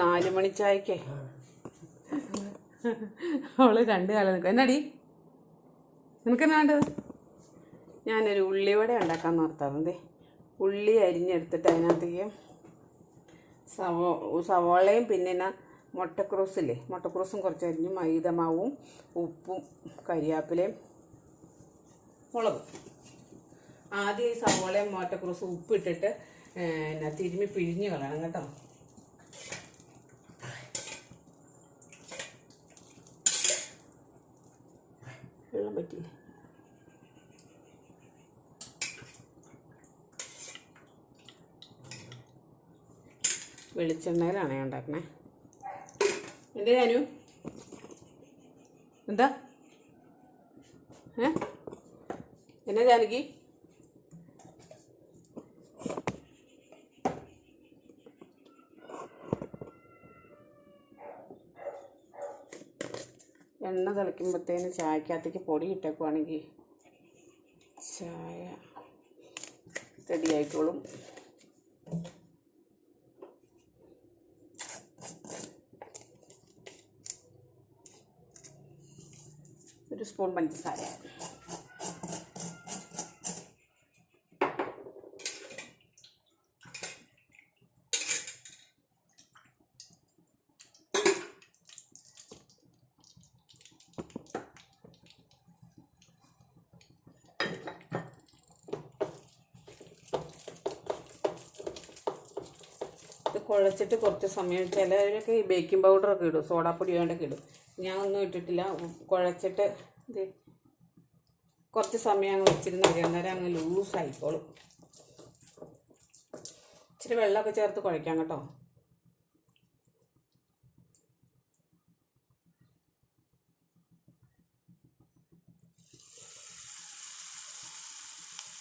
നാല് മണി ചായക്കേ. അവൾ രണ്ട് കാലം നിൽക്കും എന്നാടി? നിനക്കെന്നാ വേണ്ടത് ഞാനൊരു ഉള്ളിവട ഉണ്ടാക്കാൻ നിർത്താറുണ്ട്. ഉള്ളി അരിഞ്ഞെടുത്തിട്ട് അതിനകത്തേക്ക് സവോ സവോളയും പിന്നെ എന്നാ മുട്ടക്രോസില്ലേ? മുട്ടക്രോസും കുറച്ച് അരിഞ്ഞ് മൈദമാവും ഉപ്പും കരിയാപ്പിലയും മുളകും. ആദ്യം ഈ സവോളയും മുട്ടക്രോസും ഉപ്പിട്ടിട്ട് എന്നാ തിരുമ്മി പിഴിഞ്ഞ് കളയണം കേട്ടോ. വെള്ളം പറ്റില്ല. വെളിച്ചെണ്ണയിലാണ് ഞാൻ ഉണ്ടാക്കണേ. എന്റെ ഞാനു എന്താ? ഏ? എന്നാ ജാനകി? എണ്ണ തിളയ്ക്കുമ്പോഴത്തേന് ചായക്കകത്തേക്ക് പൊടി ഇട്ടേക്കുവാണെങ്കിൽ ചായ റെഡിയായിക്കോളും ഒരു സ്പൂൺ പഞ്ചസാര. കുഴച്ചിട്ട് കുറച്ച് സമയം ചിലവരൊക്കെ ഈ ബേക്കിംഗ് പൗഡറൊക്കെ ഇടും സോഡാപ്പൊടി വേണ്ടൊക്കെ ഇടും. ഞാൻ ഒന്നും ഇട്ടിട്ടില്ല കുഴച്ചിട്ട് ഇത് കുറച്ച് സമയം അങ്ങ് വെച്ചിരുന്നാൽ അന്നേരം അങ്ങ് ലൂസായിക്കോളും ഇച്ചിരി വെള്ളമൊക്കെ ചേർത്ത് കുഴക്കാം കേട്ടോ.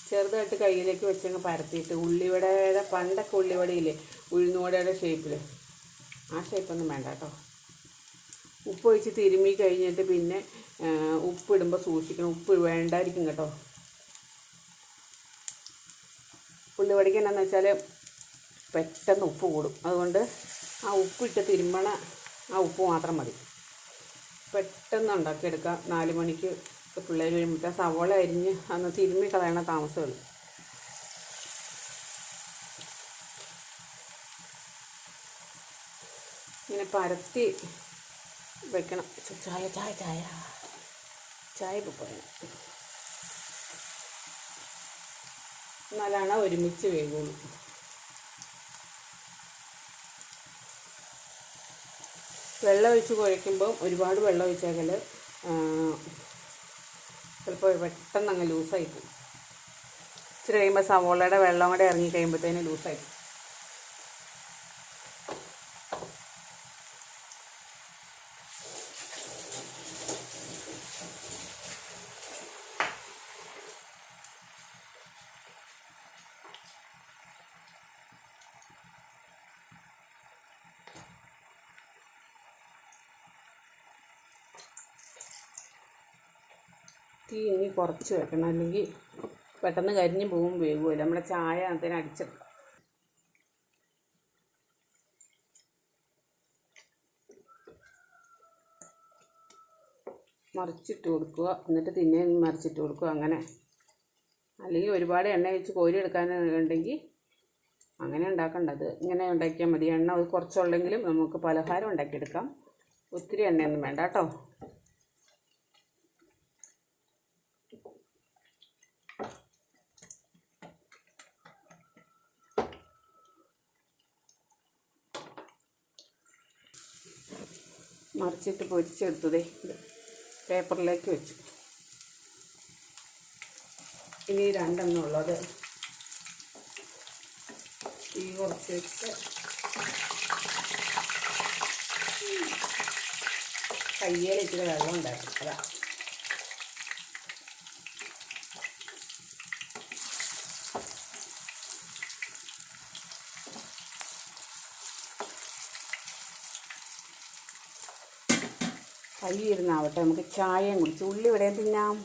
ചെറുതായിട്ട് കയ്യിലേക്ക് വെച്ചങ്ങ് പരത്തിയിട്ട് ഉള്ളിവടയുടെ പണ്ടൊക്കെ ഉള്ളിവടയില്ലേ ഉഴുന്നുവടയുടെ ഷേപ്പിൽ ആ ഷേപ്പൊന്നും വേണ്ട കേട്ടോ ഉപ്പ് ഒഴിച്ച് തിരുമ്മി കഴിഞ്ഞിട്ട് പിന്നെ ഉപ്പ് ഉപ്പിടുമ്പോൾ സൂക്ഷിക്കണം. ഉപ്പ് വേണ്ടായിരിക്കും കേട്ടോ. ഉള്ളിവടയ്ക്ക് എന്നാന്ന് വെച്ചാൽ പെട്ടെന്ന് ഉപ്പ് കൂടും. അതുകൊണ്ട് ആ ഉപ്പിട്ട് തിരുമ്മണ ആ ഉപ്പ് മാത്രം മതി. പെട്ടെന്ന് ഉണ്ടാക്കിയെടുക്കാം. നാല് മണിക്ക് പിള്ളേർ വരുമ്പോഴത്തെ സവോള അരിഞ്ഞ് അന്ന് തിരുമ്മി കളയണ താമസമുള്ളൂ ഇങ്ങനെ പരത്തി വെക്കണം. ചായ ചായ ചായ. ചായ പോയണം എന്നാലാണ് ഒരുമിച്ച് വേകുള്ളൂ വെള്ളം ഒഴിച്ച് കുഴയ്ക്കുമ്പോൾ ഒരുപാട് വെള്ളം ഒഴിച്ചാൽ ചിലപ്പോൾ പെട്ടെന്ന് അങ്ങ് ലൂസായി പോകും. ഇച്ചിരി കഴിയുമ്പോൾ സവോളയുടെ വെള്ളം കൂടെ ഇറങ്ങി കഴിയുമ്പോഴത്തേന് ലൂസായി തീ ഇനി കുറച്ച് വെക്കണം. അല്ലെങ്കിൽ പെട്ടെന്ന് കരിഞ്ഞ് പോകും വേവുമല്ലോ നമ്മുടെ ചായ അതിന് അടിച്ചെടുക്കാം. മറിച്ചിട്ട് കൊടുക്കുക. എന്നിട്ട് തിന്നെ മറിച്ചിട്ട് കൊടുക്കുക അങ്ങനെ. അല്ലെങ്കിൽ ഒരുപാട് എണ്ണ വെച്ച് കോരി എടുക്കാൻ ഉണ്ടെങ്കിൽ അങ്ങനെ ഉണ്ടാക്കേണ്ടത് ഇങ്ങനെ ഉണ്ടാക്കിയാൽ മതി. എണ്ണ കുറച്ചുള്ളെങ്കിലും നമുക്ക് പലഹാരം ഉണ്ടാക്കിയെടുക്കാം. ഒത്തിരി എണ്ണയൊന്നും വേണ്ട കേട്ടോ. മറിച്ചിട്ട് പൊരിച്ചെടുത്തതേ. പേപ്പറിലേക്ക് വെച്ചു. ഇനി രണ്ടെണ്ണം ഉള്ളത്. ഈ കുറച്ച് വെച്ച് കയ്യേൽ ഇച്ചിരി വെള്ളം ഉണ്ടായിരുന്നു അതാ. കൈ ഇരുന്നാവട്ടെ നമുക്ക് ചായയും കുടിച്ച് ഉള്ളി ഇവിടെ തിന്നാം.